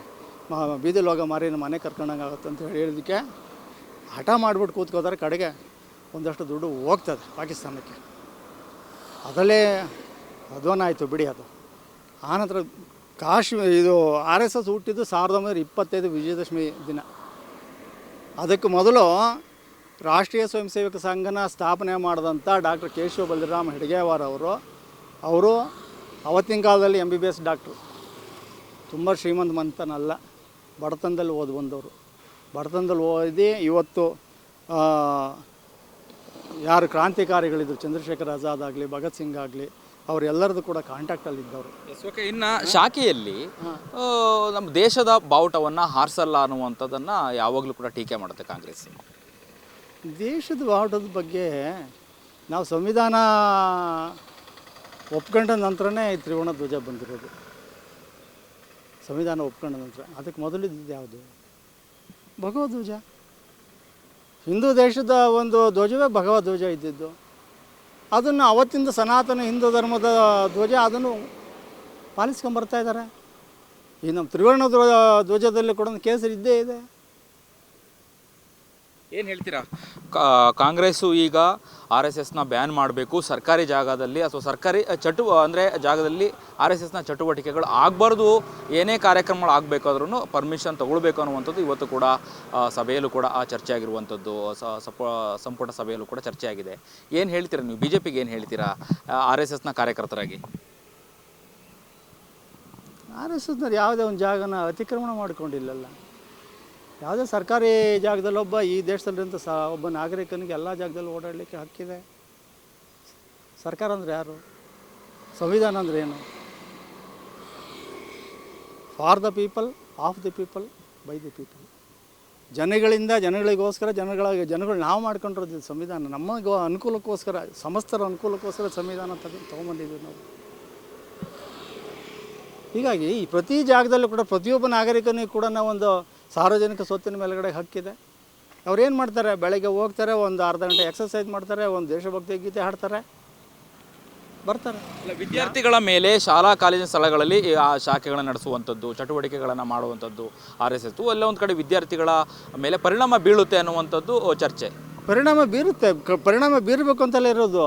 ಬೀದಿ ಹೋಗೋ ಮಾರಿ ನಮ್ಮ ಮನೆ ಕರ್ಕೊಂಡಂಗೆ ಆಗುತ್ತೆ ಅಂತ ಹೇಳಿ ಹೇಳಿದ್ದಕ್ಕೆ ಹಠ ಮಾಡಿಬಿಟ್ಟು ಕೂತ್ಕೋತಾರೆ. ಕಡೆಗೆ ಒಂದಷ್ಟು ದುಡ್ಡು ಹೋಗ್ತದೆ ಪಾಕಿಸ್ತಾನಕ್ಕೆ. ಅದರಲ್ಲೇ ಅಧ್ವಾನ ಆಯಿತು ಬಿಡಿ ಅದು. ಆನಂತರ ಕಾಶ್ಮೀರ ಇದು ಆರ್ ಎಸ್ ಎಸ್ ಹುಟ್ಟಿದ್ದು ಸಾವಿರದ ಒಂಬೈನೂರ ಇಪ್ಪತ್ತೈದು ವಿಜಯದಶಮಿ ದಿನ. ಅದಕ್ಕೆ ಮೊದಲು ರಾಷ್ಟ್ರೀಯ ಸ್ವಯಂ ಸೇವಕ ಸಂಘನ ಸ್ಥಾಪನೆ ಮಾಡಿದಂಥ ಡಾಕ್ಟರ್ ಕೇಶವ ಬಲರಾಮ್ ಹೆಡ್ಗೇವಾರ್ ಅವರು ಅವರು ಅವತ್ತಿನ ಕಾಲದಲ್ಲಿ M B B S doctor. ತುಂಬ ಶ್ರೀಮಂತ ಮಂತನಲ್ಲ ಬಡತನದಲ್ಲಿ ಓದಿ ಬಂದವರು. ಬಡತನದಲ್ಲಿ ಓದಿ ಇವತ್ತು ಯಾರು ಕ್ರಾಂತಿಕಾರಿಗಳಿದ್ರು ಚಂದ್ರಶೇಖರ್ ಆಜಾದ್ ಆಗಲಿ ಭಗತ್ ಸಿಂಗ್ ಆಗಲಿ ಅವರೆಲ್ಲರದ್ದು ಕೂಡ ಕಾಂಟ್ಯಾಕ್ಟಲ್ಲಿ ಇದ್ದವರು. ಓಕೆ ಇನ್ನು ಶಾಖೆಯಲ್ಲಿ ನಮ್ಮ ದೇಶದ ಬಾವುಟವನ್ನು ಹಾರಿಸಲ್ಲ ಅನ್ನುವಂಥದ್ದನ್ನು ಯಾವಾಗಲೂ ಕೂಡ ಟೀಕೆ ಮಾಡುತ್ತೆ ಕಾಂಗ್ರೆಸ್ ದೇಶದ ಬಾವುಟದ ಬಗ್ಗೆ ನಾವು ಸಂವಿಧಾನ ಒಪ್ಕೊಂಡ ನಂತರನೇ ಈ ತ್ರಿವರ್ಣ ಧ್ವಜ ಬಂದಿರೋದು. ಸಂವಿಧಾನ ಒಪ್ಕೊಂಡ ನಂತರ. ಅದಕ್ಕೆ ಮೊದಲಿದ್ದು ಯಾವುದು? ಭಗವದ್ ಧ್ವಜ. ಹಿಂದೂ ದೇಶದ ಒಂದು ಧ್ವಜವೇ ಭಗವದ್ ಧ್ವಜ ಇದ್ದಿದ್ದು. ಅದನ್ನು ಅವತ್ತಿಂದ ಸನಾತನ ಹಿಂದೂ ಧರ್ಮದ ಧ್ವಜ ಅದನ್ನು ಪಾಲಿಸ್ಕೊಂಬರ್ತಾ ಇದ್ದಾರೆ. ಈ ನಮ್ಮ ತ್ರಿವರ್ಣ ಧ್ವಜ ಧ್ವಜದಲ್ಲಿ ಕೂಡ ಕೇಸರಿ ಇದ್ದೇ ಇದೆ. ಏನು ಹೇಳ್ತೀರಾ? ಕಾಂಗ್ರೆಸ್ಸು ಈಗ ಆರ್ ಎಸ್ ಎಸ್ನ ಬ್ಯಾನ್ ಮಾಡಬೇಕು, ಸರ್ಕಾರಿ ಜಾಗದಲ್ಲಿ ಅಥವಾ ಸರ್ಕಾರಿ ಚಟು ಅಂದರೆ ಜಾಗದಲ್ಲಿ ಆರ್ ಎಸ್ ಎಸ್ನ ಚಟುವಟಿಕೆಗಳು ಆಗಬಾರ್ದು, ಏನೇ ಕಾರ್ಯಕ್ರಮಗಳು ಆಗಬೇಕಾದ್ರೂ ಪರ್ಮಿಷನ್ ತಗೊಳ್ಬೇಕು ಅನ್ನುವಂಥದ್ದು ಇವತ್ತು ಕೂಡ ಸಭೆಯಲ್ಲೂ ಕೂಡ ಆ ಚರ್ಚೆ ಆಗಿರುವಂಥದ್ದು ಸಂಪುಟ ಸಭೆಯಲ್ಲೂ ಕೂಡ ಚರ್ಚೆ ಆಗಿದೆ ಏನು ಹೇಳ್ತೀರಾ ನೀವು? ಬಿ ಜೆ ಪಿಗೆ ಏನು ಹೇಳ್ತೀರಾ ಆರ್ ಎಸ್ ಎಸ್ನ ಕಾರ್ಯಕರ್ತರಾಗಿ? ಆರ್ ಎಸ್ ಎಸ್ನವ್ರು ಯಾವುದೇ ಒಂದು ಜಾಗನ ಅತಿಕ್ರಮಣ ಮಾಡಿಕೊಂಡಿಲ್ಲಲ್ಲ. ಯಾವುದೇ ಸರ್ಕಾರಿ ಜಾಗದಲ್ಲಿ ಒಬ್ಬ ಈ ದೇಶದಲ್ಲಿಂತ ಸ ಒಬ್ಬ ನಾಗರಿಕನಿಗೆ ಎಲ್ಲ ಜಾಗದಲ್ಲಿ ಓಡಾಡಲಿಕ್ಕೆ ಹಕ್ಕಿದೆ. ಸರ್ಕಾರ ಅಂದರೆ ಯಾರು? ಸಂವಿಧಾನ ಅಂದರೆ ಏನು? For the people of the people by the people ಜನಗಳಿಂದ ಜನಗಳಿಗೋಸ್ಕರ ಜನಗಳ ಜನಗಳು ನಾವು ಮಾಡ್ಕೊಂಡಿರೋದು ಸಂವಿಧಾನ. ನಮಗೆ ಅನುಕೂಲಕ್ಕೋಸ್ಕರ, ಸಮಸ್ತರ ಅನುಕೂಲಕ್ಕೋಸ್ಕರ ಸಂವಿಧಾನ ತಗ ತೊಗೊಂಬಂದಿದ್ದೀವಿ ನಾವು. ಹೀಗಾಗಿ ಈ ಪ್ರತಿ ಜಾಗದಲ್ಲೂ ಕೂಡ ಪ್ರತಿಯೊಬ್ಬ ನಾಗರಿಕನಿಗೆ ಕೂಡ ಒಂದು ಸಾರ್ವಜನಿಕ ಸ್ವತ್ತಿನ ಮೇಲುಗಡೆ ಹಕ್ಕಿದೆ. ಅವ್ರು ಏನು ಮಾಡ್ತಾರೆ? ಬೆಳಗ್ಗೆ ಹೋಗ್ತಾರೆ ಒಂದು ಅರ್ಧ ಗಂಟೆ ಎಕ್ಸಸೈಸ್ ಮಾಡ್ತಾರೆ ಒಂದು ದೇಶಭಕ್ತಿ ಗೀತೆ ಹಾಡ್ತಾರೆ. ಬರ್ತಾರೆ. ವಿದ್ಯಾರ್ಥಿಗಳ ಮೇಲೆ ಶಾಲಾ ಕಾಲೇಜಿನ ಸ್ಥಳಗಳಲ್ಲಿ ಆ ಶಾಖೆಗಳನ್ನು ನಡೆಸುವಂಥದ್ದು ಚಟುವಟಿಕೆಗಳನ್ನು ಮಾಡುವಂಥದ್ದು ಆರ್ ಎಸ್ ಎಸ್ ಒಂದು ಕಡೆ ವಿದ್ಯಾರ್ಥಿಗಳ ಮೇಲೆ ಪರಿಣಾಮ ಬೀಳುತ್ತೆ ಅನ್ನುವಂಥದ್ದು ಚರ್ಚೆ. ಪರಿಣಾಮ ಬೀರುತ್ತೆ. ಪರಿಣಾಮ ಬೀರಬೇಕು ಅಂತಲೇ ಇರೋದು.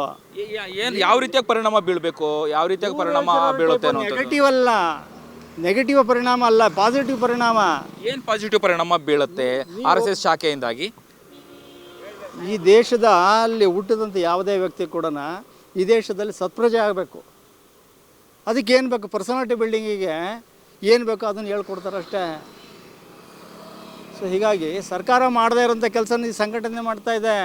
ಏನು ಯಾವ ರೀತಿಯಾಗಿ ಪರಿಣಾಮ ಬೀಳಬೇಕು? ಯಾವ ರೀತಿಯಾಗಿ ಪರಿಣಾಮ ಬೀಳುತ್ತೆ ಅನ್ನೋದು ನೆಗೆಟಿವ್ ಅಲ್ಲ. ನೆಗೆಟಿವ್ ಪರಿಣಾಮ ಅಲ್ಲ ಪಾಸಿಟಿವ್ ಪರಿಣಾಮ. ಏನು ಪಾಸಿಟಿವ್ ಪರಿಣಾಮ ಬೀಳುತ್ತೆ ಆರ್ ಎಸ್ ಎಸ್ ಶಾಖೆಯಿಂದಾಗಿ? ಈ ದೇಶದ ಅಲ್ಲಿ ಹುಟ್ಟಿದಂಥ ಯಾವುದೇ ವ್ಯಕ್ತಿ ಕೂಡ ಈ ದೇಶದಲ್ಲಿ ಸತ್ಪ್ರಜೆ ಆಗಬೇಕು. ಅದಕ್ಕೆ ಏನು ಬೇಕು? ಪರ್ಸನಾಲಿಟಿ ಬಿಲ್ಡಿಂಗಿಗೆ ಏನು ಬೇಕೋ ಅದನ್ನು ಹೇಳ್ಕೊಡ್ತಾರೆ ಅಷ್ಟೇ. ಸೊ ಹೀಗಾಗಿ ಸರ್ಕಾರ ಮಾಡದೇ ಇರೋಂಥ ಕೆಲಸನ ಈ ಸಂಘಟನೆ ಮಾಡ್ತಾ ಇದೆ.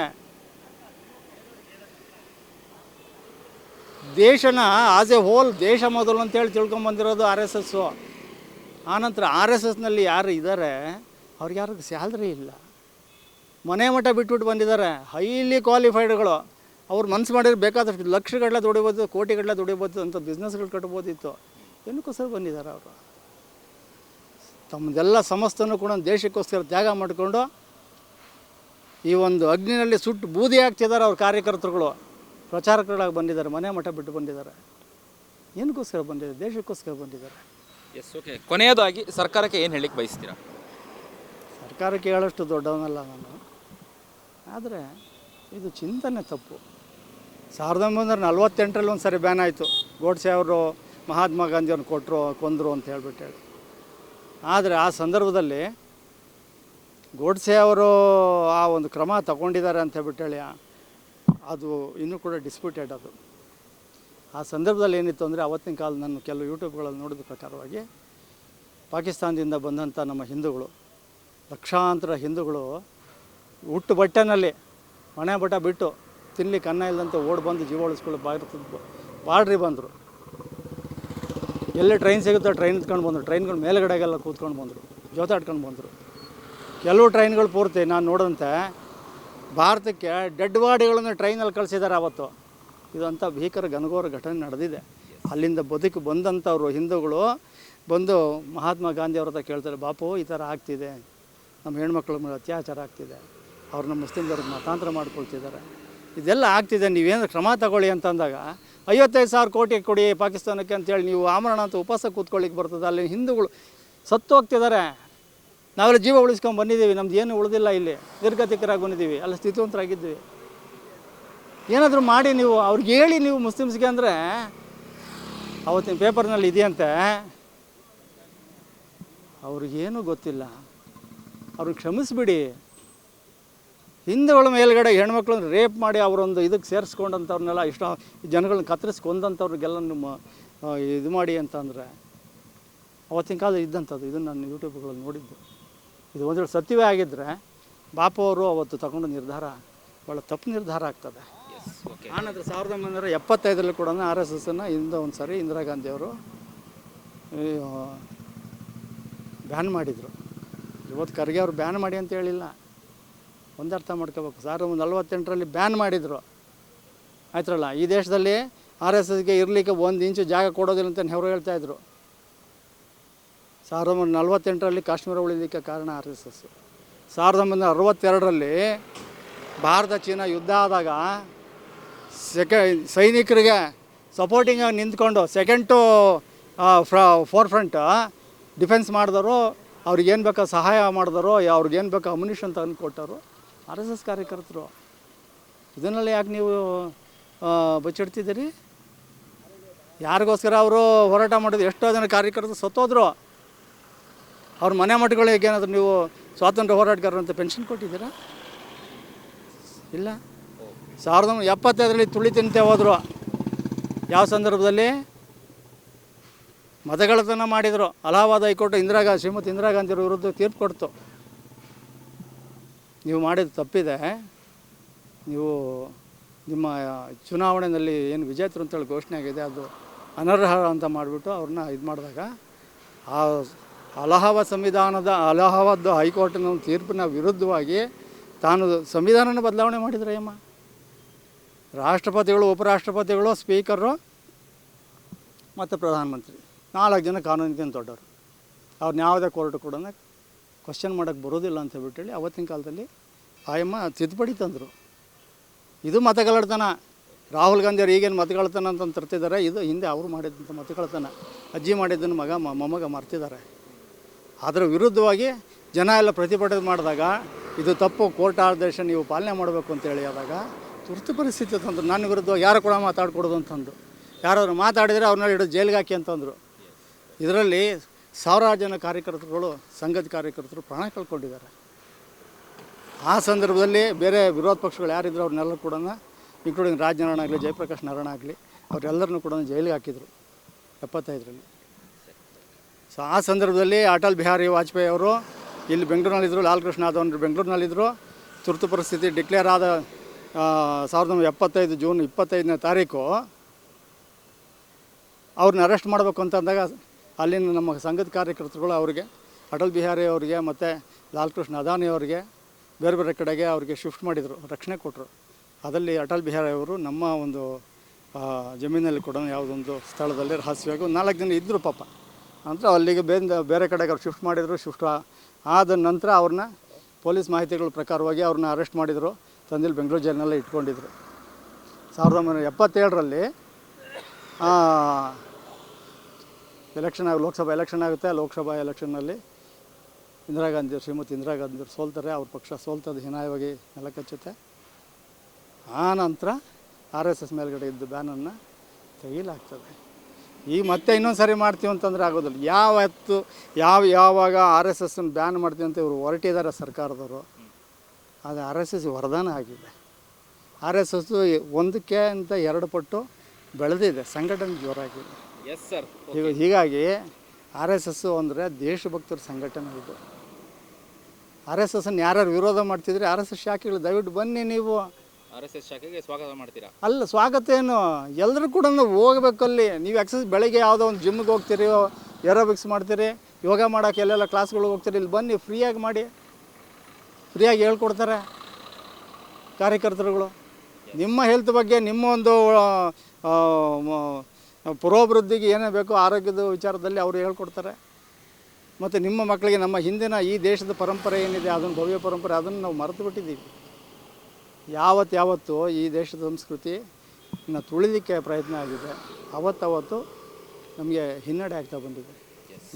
ದೇಶನ ಆಸ್ ಎ ಹೋಲ್ ದೇಶ ಮೊದಲು ಅಂತೇಳಿ ತಿಳ್ಕೊಂಬಂದಿರೋದು ಆರ್ ಎಸ್ ಎಸ್ಸು ಆನಂತರ ಆರ್ ಎಸ್ ಎಸ್ನಲ್ಲಿ ಯಾರು ಇದ್ದಾರೆ ಅವ್ರಿಗೆ ಯಾರಿಗೂ ಸ್ಯಾಲ್ರಿ ಇಲ್ಲ. ಮನೆ ಮಠ ಬಿಟ್ಬಿಟ್ಟು ಬಂದಿದ್ದಾರೆ ಹೈಲಿ ಕ್ವಾಲಿಫೈಡ್ಗಳು ಅವ್ರು ಮನ್ಸು ಮಾಡಿದ್ರೆ ಬೇಕಾದಷ್ಟು ಲಕ್ಷಗಟ್ಟಲೆ ದುಡಿಬೋದು ಕೋಟಿಗಟ್ಟಲೆ ದುಡಿಬೋದು ಅಂತ ಬಿಸ್ನೆಸ್ಗಳು ಕಟ್ಬೋದಿತ್ತು. ಏನಕ್ಕೋಸ್ಕರ ಬಂದಿದ್ದಾರೆ ಅವರು? ತಮ್ಮದೆಲ್ಲ ಸಮಸ್ತನೂ ಕೂಡ ದೇಶಕ್ಕೋಸ್ಕರ ತ್ಯಾಗ ಮಾಡಿಕೊಂಡು ಈ ಒಂದು ಅಗ್ನಿನಲ್ಲಿ ಸುಟ್ಟು ಬೂದಿ ಆಗ್ತಿದ್ದಾರೆ ಅವ್ರ ಕಾರ್ಯಕರ್ತರುಗಳು. ಪ್ರಚಾರಕರಾಗಿ ಬಂದಿದ್ದಾರೆ ಮನೆ ಮಠ ಬಿಟ್ಟು ಬಂದಿದ್ದಾರೆ. ಏನಕ್ಕೋಸ್ಕರ ಬಂದಿದ್ದಾರೆ? ದೇಶಕ್ಕೋಸ್ಕರ ಬಂದಿದ್ದಾರೆ. ಎಸ್ ಓಕೆ ಕೊನೆಯದಾಗಿ ಸರ್ಕಾರಕ್ಕೆ ಏನು ಹೇಳಿಕ್ ಬಯಸ್ತೀರಾ? ಸರ್ಕಾರಕ್ಕೆ ಹೇಳೋಷ್ಟು ದೊಡ್ಡವನಲ್ಲ ನಾನು. ಆದರೆ ಇದು ಚಿಂತನೆ ತಪ್ಪು. ಸಾವಿರದ ಒಂಬೈನೂರ ನಲ್ವತ್ತೆಂಟರಲ್ಲಿ ಒಂದು ಸರಿ ಬ್ಯಾನ್ ಆಯಿತು. ಗೋಡ್ಸೆ ಅವರು ಮಹಾತ್ಮ ಗಾಂಧಿಯವ್ರನ್ನ ಕೊಟ್ಟರು ಕೊಂದರು ಅಂತ ಹೇಳ್ಬಿಟ್ಟು ಹೇಳಿ. ಆದರೆ ಆ ಸಂದರ್ಭದಲ್ಲಿ ಗೋಡ್ಸೆ ಅವರು ಆ ಒಂದು ಕ್ರಮ ತಗೊಂಡಿದ್ದಾರೆ ಅಂತ ಹೇಳ್ಬಿಟ್ಟು ಹೇಳಿ ಅದು ಇನ್ನೂ ಕೂಡ ಡಿಸ್ಪ್ಯೂಟೆಡ್ ಅದು. ಆ ಸಂದರ್ಭದಲ್ಲಿ ಏನಿತ್ತು ಅಂದರೆ ಅವತ್ತಿನ ಕಾಲ ನಾನು ಕೆಲವು ಯೂಟ್ಯೂಬ್ಗಳಲ್ಲಿ ನೋಡಿದ ಪ್ರಕಾರವಾಗಿ ಪಾಕಿಸ್ತಾನದಿಂದ ಬಂದಂಥ ನಮ್ಮ ಹಿಂದೂಗಳು, ಲಕ್ಷಾಂತರ ಹಿಂದೂಗಳು ಹುಟ್ಟು ಬಟ್ಟೆನಲ್ಲಿ ಮನೆ ಬಟ್ಟ ಬಿಟ್ಟು ತಿನ್ಲಿಕ್ಕೆ ಅನ್ನ ಇಲ್ಲದಂತೆ ಓಡ್ ಬಂದು ಜೀವ ಉಳಿಸ್ಕೊಳ್ಳಿ ಭಾರತದ ಬಾಡ್ರಿ ಬಂದರು. ಎಲ್ಲಿ ಟ್ರೈನ್ ಸಿಗುತ್ತೋ ಟ್ರೈನ್ ಇತ್ಕೊಂಡು ಬಂದರು. ಟ್ರೈನ್ಗಳು ಮೇಲುಗಡೆಗೆಲ್ಲ ಕೂತ್ಕೊಂಡು ಬಂದರು. ಜೋತಾಡ್ಕೊಂಡು ಬಂದರು. ಕೆಲವು ಟ್ರೈನ್ಗಳು ಪೂರ್ತಿ ನಾನು ನೋಡಿದಂತೆ ಭಾರತಕ್ಕೆ ಡೆಡ್ ಬಾಡಿಗಳನ್ನು ಟ್ರೈನಲ್ಲಿ ಕಳಿಸಿದ್ದಾರೆ ಅವತ್ತು ಇದಂಥ ಭೀಕರ ಘನಘೋರ ಘಟನೆ ನಡೆದಿದೆ. ಅಲ್ಲಿಂದ ಬದುಕು ಬಂದಂಥವ್ರು ಹಿಂದೂಗಳು ಬಂದು ಮಹಾತ್ಮ ಗಾಂಧಿ ಅವ್ರ ಹತ್ರ ಕೇಳ್ತಾರೆ, ಬಾಪು, ಈ ಥರ ಆಗ್ತಿದೆ. ನಮ್ಮ ಹೆಣ್ಮಕ್ಳ ಮೇಲೆ ಅತ್ಯಾಚಾರ ಆಗ್ತಿದೆ. ಅವ್ರನ್ನ ಮುಸ್ಲಿಮ್ದವ್ರಿಗೆ ಮತಾಂತರ ಮಾಡ್ಕೊಳ್ತಿದ್ದಾರೆ. ಇದೆಲ್ಲ ಆಗ್ತಿದೆ ನೀವೇನು ಕ್ರಮ ತಗೊಳ್ಳಿ ಅಂತಂದಾಗ, ಐವತ್ತೈದು ಸಾವಿರ ಕೋಟಿ ಕೊಡಿ ಪಾಕಿಸ್ತಾನಕ್ಕೆ ಅಂತೇಳಿ ನೀವು ಆಮರಣ ಅಂತ ಉಪವಾಸ ಕೂತ್ಕೊಳ್ಳಿಕ್ಕೆ ಬರ್ತದೆ. ಅಲ್ಲಿ ಹಿಂದೂಗಳು ಸತ್ತು ಹೋಗ್ತಿದ್ದಾರೆ. ನಾವೆಲ್ಲ ಜೀವ ಉಳಿಸ್ಕೊಂಡು ಬಂದಿದ್ದೀವಿ. ನಮ್ದು ಏನು ಉಳಿದಿಲ್ಲ ಇಲ್ಲಿ. ನಿರ್ಗತಿಕರಾಗಿ ಬಂದಿದ್ದೀವಿ ಅಲ್ಲಿ ಸ್ಥಿತಿವಂತರಾಗಿದ್ದೀವಿ. ಏನಾದರೂ ಮಾಡಿ ನೀವು, ಅವ್ರಿಗೆ ಹೇಳಿ ನೀವು ಮುಸ್ಲಿಮ್ಸ್ಗೆ ಅಂದರೆ, ಅವತ್ತಿನ ಪೇಪರ್ನಲ್ಲಿ ಇದೆಯಂತೆ, ಅವ್ರಿಗೇನೂ ಗೊತ್ತಿಲ್ಲ. ಅವ್ರಿಗೆ ಕ್ಷಮಿಸ್ಬಿಡಿ. ಹಿಂದೂಗಳ ಮೇಲುಗಡೆ ಹೆಣ್ಮಕ್ಳನ್ನ ರೇಪ್ ಮಾಡಿ ಅವರೊಂದು ಇದಕ್ಕೆ ಸೇರಿಸ್ಕೊಂಡಂಥವ್ರನ್ನೆಲ್ಲ ಇಷ್ಟ ಜನಗಳನ್ನ ಕತ್ತರಿಸ್ಕೊಂಡಂಥವ್ರಿಗೆಲ್ಲ ನಿಮ್ಮ ಇದು ಮಾಡಿ ಅಂತಂದರೆ ಅವತ್ತಿನ ಕಾಲ ಇದ್ದಂಥದ್ದು. ಇದನ್ನು ನಾನು ಯೂಟ್ಯೂಬ್ಗಳಲ್ಲಿ ನೋಡಿದ್ದು. ಇದು ಒಂದು ವೇಳೆ ಸತ್ಯವೇ ಆಗಿದ್ದರೆ ಬಾಪು ಅವರು ಅವತ್ತು ತಗೊಂಡು ನಿರ್ಧಾರ ಭಾಳ ತಪ್ಪು ನಿರ್ಧಾರ ಆಗ್ತದೆ. ಆನಂತರ ಸಾವಿರದ ಒಂಬೈನೂರ ಎಪ್ಪತ್ತೈದರಲ್ಲಿ ಕೂಡ ಆರ್ ಎಸ್ ಎಸ್ಸನ್ನು ಇಂದ ಒಂದು ಸಾರಿ ಇಂದಿರಾ ಗಾಂಧಿಯವರು ಬ್ಯಾನ್ ಮಾಡಿದರು. ಇವತ್ತು ಖರ್ಗೆ ಅವರು ಬ್ಯಾನ್ ಮಾಡಿ ಅಂತ ಹೇಳಿಲ್ಲ. ಒಂದು ಅರ್ಥ ಮಾಡ್ಕೋಬೇಕು. ಸಾವಿರದ ಒಂದು ನಲ್ವತ್ತೆಂಟರಲ್ಲಿ ಬ್ಯಾನ್ ಮಾಡಿದರು. ಆಯ್ತಲ್ಲ ಈ ದೇಶದಲ್ಲಿ ಆರ್ ಎಸ್ ಎಸ್ಗೆ ಇರಲಿಕ್ಕೆ ಒಂದು ಇಂಚು ಜಾಗ ಕೊಡೋದಿಲ್ಲ ಅಂತ ನೆಹರು ಹೇಳ್ತಾಯಿದ್ರು ಸಾವಿರದ ಒಂಬೈನೂರ ನಲವತ್ತೆಂಟರಲ್ಲಿ ಕಾಶ್ಮೀರ ಉಳಿದಕ್ಕೆ ಕಾರಣ ಆರ್ ಎಸ್ ಎಸ್. ಸಾವಿರದ ಒಂಬೈನೂರ ಅರವತ್ತೆರಡರಲ್ಲಿ ಭಾರತ ಚೀನಾ ಯುದ್ಧ ಆದಾಗ ಸೆಕೆ, ಸೈನಿಕರಿಗೆ ಸಪೋರ್ಟಿಂಗಾಗಿ ನಿಂತ್ಕೊಂಡು ಸೆಕೆಂಡ್ ಟು ಫ್ರ ಫೋರ್ ಫ್ರಂಟ್ ಡಿಫೆನ್ಸ್ ಮಾಡಿದವರು ಅವ್ರಿಗೇನು ಬೇಕೋ ಸಹಾಯ ಮಾಡಿದರು ಅವ್ರಿಗೇನು ಬೇಕೋ ಅಮ್ಯುನಿಷನ್ ತಂದು ಕೊಟ್ಟರು ಆರ್ ಎಸ್ ಎಸ್ ಕಾರ್ಯಕರ್ತರು. ಇದನ್ನೆಲ್ಲ ಯಾಕೆ ನೀವು ಬಚ್ಚಿಡ್ತಿದ್ದೀರಿ? ಯಾರಿಗೋಸ್ಕರ ಅವರು ಹೋರಾಟ ಮಾಡಿದ್ರು? ಎಷ್ಟೋ ಜನ ಕಾರ್ಯಕರ್ತರು ಸತ್ತೋದ್ರು. ಅವ್ರ ಮನೆ ಮಠಗಳಿಗೆ ಏನಾದರೂ ನೀವು ಸ್ವಾತಂತ್ರ್ಯ ಹೋರಾಟಗಾರರು ಅಂತ ಪೆನ್ಷನ್ ಕೊಟ್ಟಿದ್ದೀರಾ? ಇಲ್ಲ. ಸಾವಿರದ ಒಂಬೈನೂರ ಎಪ್ಪತ್ತೈದರಲ್ಲಿ ತುಳಿ ತಿಂತೆ ಹೋದರು. ಯಾವ ಸಂದರ್ಭದಲ್ಲಿ? ಮತಗಳತನ ಮಾಡಿದರು. ಅಲಹಾಬಾದ್ ಹೈಕೋರ್ಟ್ ಇಂದಿರಾ ಗಾಂಧಿ ಶ್ರೀಮತಿ ಇಂದಿರಾ ವಿರುದ್ಧ ತೀರ್ಪು ಕೊಡ್ತು. ನೀವು ಮಾಡಿದ ತಪ್ಪಿದೆ. ನೀವು ನಿಮ್ಮ ಚುನಾವಣೆಯಲ್ಲಿ ಏನು ವಿಜೇತರು ಅಂತೇಳಿ ಘೋಷಣೆ ಆಗಿದೆ ಅದು ಅನರ್ಹ ಅಂತ ಮಾಡಿಬಿಟ್ಟು ಅವ್ರನ್ನ ಇದು ಮಾಡಿದಾಗ ಆ ಅಲಹಾಬಾದ್ ಸಂವಿಧಾನದ ಅಲಹಾಬಾದ್ ಹೈಕೋರ್ಟಿನ ತೀರ್ಪಿನ ವಿರುದ್ಧವಾಗಿ ತಾನು ಸಂವಿಧಾನನ ಬದಲಾವಣೆ ಮಾಡಿದ್ರೆ ಅಮ್ಮ ರಾಷ್ಟ್ರಪತಿಗಳು, ಉಪರಾಷ್ಟ್ರಪತಿಗಳು, ಸ್ಪೀಕರು ಮತ್ತು ಪ್ರಧಾನಮಂತ್ರಿ. ನಾಲ್ಕು ಜನ ಕಾನೂನಿಗಿಂತ ದೊಡ್ಡವರು. ಅವ್ರನ್ನ ಯಾವುದೇ ಕೋರ್ಟ್ ಕೂಡ ಕ್ವಶನ್ ಮಾಡೋಕ್ಕೆ ಬರೋದಿಲ್ಲ ಅಂತ ಬಿಟ್ಟೇಳಿ ಅವತ್ತಿನ ಕಾಲದಲ್ಲಿ ಆಯಮ್ಮ ತಿದ್ದುಪಡಿ ತಂದರು. ಇದು ಮತಗಳತನ ರಾಹುಲ್ ಗಾಂಧಿ ಅವ್ರು ಈಗೇನು ಮತಗಳತನ ಅಂತ ತರ್ತಿದ್ದಾರೆ ಇದು ಹಿಂದೆ ಅವರು ಮಾಡಿದಂಥ ಮತಗಳತನ ಅಜ್ಜಿ ಮಾಡಿದ್ದನ್ನು ಮಗ, ಮೊಮ್ಮಗ ಮರ್ತಿದ್ದಾರೆ. ಅದರ ವಿರುದ್ಧವಾಗಿ ಜನ ಎಲ್ಲ ಪ್ರತಿಭಟನೆ ಮಾಡಿದಾಗ ಇದು ತಪ್ಪು ಕೋರ್ಟ್ ಆದೇಶ ನೀವು ಪಾಲನೆ ಮಾಡಬೇಕು ಅಂತೇಳಿ ಆದಾಗ ತುರ್ತು ಪರಿಸ್ಥಿತಿ ತಂದರು. ನನ್ನ ವಿರುದ್ಧವಾಗಿ ಯಾರು ಕೂಡ ಮಾತಾಡ್ಕೊಡೋದು ಅಂತಂದು ಯಾರಾದ್ರು ಮಾತಾಡಿದರೆ ಅವ್ರನ್ನ ಹಿಡಿದು ಜೈಲಿಗೆ ಹಾಕಿ ಅಂತಂದರು. ಇದರಲ್ಲಿ ಸಾವಿರಾರು ಜನ ಕಾರ್ಯಕರ್ತರುಗಳು, ಸಂಘದ ಕಾರ್ಯಕರ್ತರು ಪ್ರಾಣ ಕಳ್ಕೊಂಡಿದ್ದಾರೆ. ಆ ಸಂದರ್ಭದಲ್ಲಿ ಬೇರೆ ವಿರೋಧ ಪಕ್ಷಗಳು ಯಾರಿದ್ರು ಅವ್ರನ್ನೆಲ್ಲ ಕೂಡ ಇನ್ಕ್ಲೂಡಿಂಗ್ ರಾಜನಾರಾಯಣ ಆಗಲಿ, ಜಯಪ್ರಕಾಶ್ ನಾರಾಯಣ ಆಗಲಿ, ಅವರೆಲ್ಲರನ್ನೂ ಕೂಡ ಜೈಲಿಗೆ ಹಾಕಿದರು. ಎಪ್ಪತ್ತೈದರಲ್ಲಿ. ಸೊ ಆ ಸಂದರ್ಭದಲ್ಲಿ ಅಟಲ್ ಬಿಹಾರಿ ವಾಜಪೇಯಿ ಅವರು ಇಲ್ಲಿ ಬೆಂಗಳೂರಿನಲ್ಲಿದ್ದರು ಲಾಲ್ ಕೃಷ್ಣ ಯಾದವ್ ಬೆಂಗಳೂರಿನಲ್ಲಿದ್ದರು. ತುರ್ತು ಪರಿಸ್ಥಿತಿ ಡಿಕ್ಲೇರ್ ಆದ ಸಾವಿರದ ಒಂಬೈನೂರ ಎಪ್ಪತ್ತೈದು ಜೂನ್ ಇಪ್ಪತ್ತೈದನೇ ತಾರೀಕು ಅವ್ರನ್ನ ಅರೆಸ್ಟ್ ಮಾಡಬೇಕು ಅಂತ ಅಂದಾಗ ಅಲ್ಲಿನ ನಮ್ಮ ಸಂಘದ ಕಾರ್ಯಕರ್ತರುಗಳು ಅವರಿಗೆ, ಅಟಲ್ ಬಿಹಾರಿ ಅವರಿಗೆ ಮತ್ತು ಲಾಲ್ ಕೃಷ್ಣ ಅದಾನಿ ಅವರಿಗೆ ಬೇರೆ ಬೇರೆ ಕಡೆಗೆ ಅವರಿಗೆ ಶಿಫ್ಟ್ ಮಾಡಿದರು, ರಕ್ಷಣೆ ಕೊಟ್ಟರು ಅದರಲ್ಲಿ ಅಟಲ್ ಬಿಹಾರಿ ಅವರು ನಮ್ಮ ಒಂದು ಜಮೀನಲ್ಲಿ ಕೂಡ ಯಾವುದೊಂದು ಸ್ಥಳದಲ್ಲಿ ರಹಸ್ಯವಾಗಿ ನಾಲ್ಕು ದಿನ ಇದ್ದರು ಪಾಪ. ನಂತರ ಅಲ್ಲಿಗೆ ಬೇರೆ ಬೇರೆ ಕಡೆಗೆ ಅವ್ರು ಶಿಫ್ಟ್ ಮಾಡಿದರು, ಶಿಫ್ಟ್ ಆದ ನಂತರ ಅವ್ರನ್ನ ಪೊಲೀಸ್ ಮಾಹಿತಿಗಳ ಪ್ರಕಾರವಾಗಿ ಅವ್ರನ್ನ ಅರೆಸ್ಟ್ ಮಾಡಿದರು ತಂದಿಲ್ಲಿ ಬೆಂಗಳೂರು ಜೈಲಿನಲ್ಲೇ ಇಟ್ಕೊಂಡಿದ್ರು. ಸಾವಿರದ ಒಂಬೈನೂರ ಎಪ್ಪತ್ತೇಳರಲ್ಲಿ ಎಲೆಕ್ಷನ್ ಆಗ, ಲೋಕಸಭಾ ಎಲೆಕ್ಷನ್ ಆಗುತ್ತೆ. ಲೋಕಸಭಾ ಎಲೆಕ್ಷನ್ನಲ್ಲಿ ಇಂದಿರಾ ಗಾಂಧಿ ಶ್ರೀಮತಿ ಇಂದಿರಾ ಗಾಂಧಿ ಸೋಲ್ತಾರೆ. ಅವ್ರ ಪಕ್ಷ ಸೋಲ್ತದೆ, ಹೀನಾಯವಾಗಿ ನೆಲಕಚ್ಚುತ್ತೆ ಆ ನಂತರ ಆರ್ ಎಸ್ ಎಸ್ ಮೇಲ್ಗಡೆ ಇದ್ದ ಬ್ಯಾನನ್ನು ತೆಗಿಲಾಗ್ತದೆ. ಈಗ ಮತ್ತೆ ಇನ್ನೊಂದು ಸರಿ ಮಾಡ್ತೀವಿ ಅಂತಂದ್ರೆ ಆಗೋದಿಲ್ಲ. ಯಾವತ್ತು ಯಾವ ಯಾವಾಗ ಆರ್ ಎಸ್ ಎಸ್ಸನ್ನು ಬ್ಯಾನ್ ಮಾಡ್ತೀವಿ ಅಂತ ಇವರು ಹೊರಟಿದ್ದಾರೆ ಸರ್ಕಾರದವರು. ಅದು ಆರ್ ಎಸ್ ಎಸ್ ವರದಾನ ಆಗಿದೆ. ಆರ್ ಎಸ್ ಎಸ್ ಒಂದಕ್ಕೆ ಅಂತ ಎರಡು ಪಟ್ಟು ಬೆಳೆದಿದೆ. ಸಂಘಟನೆ ಜೋರಾಗಿದೆ. ಎಸ್ ಸರ್ ಈಗ ಹೀಗಾಗಿ ಆರ್ ಎಸ್ ಎಸ್ಸು ಅಂದರೆ ದೇಶಭಕ್ತರ ಸಂಘಟನೆ ಇದು. ಆರ್ ಎಸ್ ಎಸ್ಸನ್ನು ಯಾರ್ಯಾರು ವಿರೋಧ ಮಾಡ್ತಿದ್ರೆ ಆರ್ ಎಸ್ ಎಸ್ ಶಾಖೆಗಳು ದಯವಿಟ್ಟು ಬನ್ನಿ ನೀವು. ಆರ್ ಎಸ್ ಎಸ್ ಶಾಖೆಗೆ ಸ್ವಾಗತ ಮಾಡ್ತೀರಾ? ಅಲ್ಲ ಸ್ವಾಗತ ಏನು ಎಲ್ಲರೂ ಕೂಡ ಹೋಗ್ಬೇಕಲ್ಲಿ. ನೀವು ಎಕ್ಸಸ್ ಬೆಳಗ್ಗೆ ಯಾವುದೋ ಒಂದು ಜಿಮ್ಗೆ ಹೋಗ್ತೀರಿ ಏರೋಬಿಕ್ಸ್ ಮಾಡ್ತೀರಿ ಯೋಗ ಮಾಡೋಕೆ ಎಲ್ಲೆಲ್ಲ ಕ್ಲಾಸ್ಗಳಿಗೆ ಹೋಗ್ತೀರಿ ಇಲ್ಲಿ ಬನ್ನಿ ಫ್ರೀಯಾಗಿ ಮಾಡಿ. ಫ್ರೀಯಾಗಿ ಹೇಳ್ಕೊಡ್ತಾರೆ ಕಾರ್ಯಕರ್ತರುಗಳು. ನಿಮ್ಮ ಹೆಲ್ತ್ ಬಗ್ಗೆ ನಿಮ್ಮ ಒಂದು ಪುರೋಭಿವೃದ್ಧಿಗೆ ಏನೇ ಬೇಕೋ ಆರೋಗ್ಯದ ವಿಚಾರದಲ್ಲಿ ಅವರು ಹೇಳ್ಕೊಡ್ತಾರೆ. ಮತ್ತು ನಿಮ್ಮ ಮಕ್ಕಳಿಗೆ ನಮ್ಮ ಹಿಂದಿನ ಈ ದೇಶದ ಪರಂಪರೆ ಏನಿದೆ ಅದನ್ನು ಭವ್ಯ ಪರಂಪರೆ ಅದನ್ನು ನಾವು ಮರೆತು ಬಿಟ್ಟಿದ್ದೀವಿ. ಯಾವತ್ತು ಯಾವತ್ತು ಈ ದೇಶದ ಸಂಸ್ಕೃತಿ ಇನ್ನು ತುಳಿಲಿಕ್ಕೆ ಪ್ರಯತ್ನ ಆಗಿದೆ, ಅವತ್ತವತ್ತು ನಮಗೆ ಹಿನ್ನಡೆ ಆಗ್ತಾ ಬಂದಿದೆ.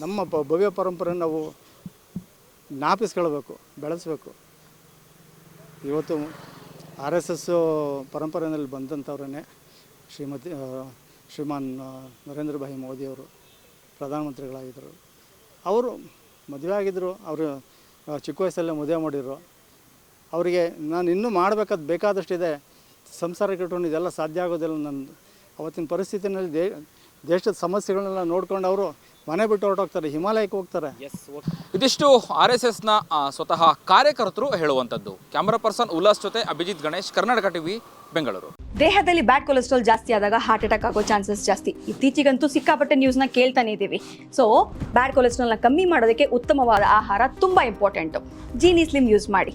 ನಮ್ಮ ಪ ಭವ್ಯ ಪರಂಪರೆ ನಾವು ಜ್ಞಾಪಿಸ್ಕೊಳ್ಬೇಕು, ಬೆಳೆಸಬೇಕು. ಇವತ್ತು ಆರ್ ಎಸ್ ಎಸ್ಸು ಪರಂಪರೆಯಲ್ಲಿ ಬಂದಂಥವ್ರನ್ನೇ ಶ್ರೀಮತಿ ಶ್ರೀಮಾನ್ ನರೇಂದ್ರ ಭಾಯಿ ಮೋದಿಯವರು ಪ್ರಧಾನಮಂತ್ರಿಗಳಾಗಿದ್ದರು. ಅವರು ಮದುವೆ ಆಗಿದ್ದರು, ಅವರು ಚಿಕ್ಕ ವಯಸ್ಸಲ್ಲೇ ಮದುವೆ ಮಾಡಿದ್ರು. ಅವರಿಗೆ ನಾನು ಇನ್ನೂ ಮಾಡಬೇಕಾದ ಬೇಕಾದಷ್ಟಿದೆ. ಸಂಸಾರ ಕಟ್ಕೊಂಡು ಇದೆಲ್ಲ ಸಾಧ್ಯ ಆಗೋದಿಲ್ಲ ನನ್ನ ಅವತ್ತಿನ ಪರಿಸ್ಥಿತಿನಲ್ಲಿ ದೇ ದೇಶದ ಸಮಸ್ಯೆಗಳನ್ನೆಲ್ಲ ನೋಡ್ಕೊಂಡು ಅವರು ಮನೆ ಬಿಟ್ಟು ಹೊರಟೋಗ್ತಾರೆ ಹಿಮಾಲಯಕ್ಕೆ ಹೋಗ್ತಾರೆ. ಎಸ್ ಇದಿಷ್ಟು ಆರ್ ಎಸ್ ಎಸ್ನ ಸ್ವತಃ ಕಾರ್ಯಕರ್ತರು ಹೇಳುವಂಥದ್ದು. ಕ್ಯಾಮರಾ ಪರ್ಸನ್ ಉಲ್ಲಾಸ್ ಜೊತೆ ಅಭಿಜಿತ್ ಗಣೇಶ್ ಕರ್ನಾಟಕ ಟಿವಿ ಬೆಂಗಳೂರು. ದೇಹದಲ್ಲಿ ಬ್ಯಾಡ್ ಕೊಲೆಸ್ಟ್ರಾಲ್ ಜಾಸ್ತಿ ಆದಾಗ ಹಾರ್ಟ್ ಅಟ್ಯಾಕ್ ಆಗೋ ಚಾನ್ಸಸ್ ಜಾಸ್ತಿ. ಇತ್ತೀಚೆಗಂತೂ ಸಿಕ್ಕಾಪಟ್ಟೆ ನ್ಯೂಸ್ನ ಕೇಳ್ತಾನೆ ಇದ್ದೀವಿ. ಸೊ ಬ್ಯಾಡ್ ಕೊಲೆಸ್ಟ್ರಾಲ್ನ ಕಮ್ಮಿ ಮಾಡೋದಕ್ಕೆ ಉತ್ತಮವಾದ ಆಹಾರ ತುಂಬ ಇಂಪಾರ್ಟೆಂಟು ಜೀನಿ ಸ್ಲಿಮ್ ಯೂಸ್ ಮಾಡಿ.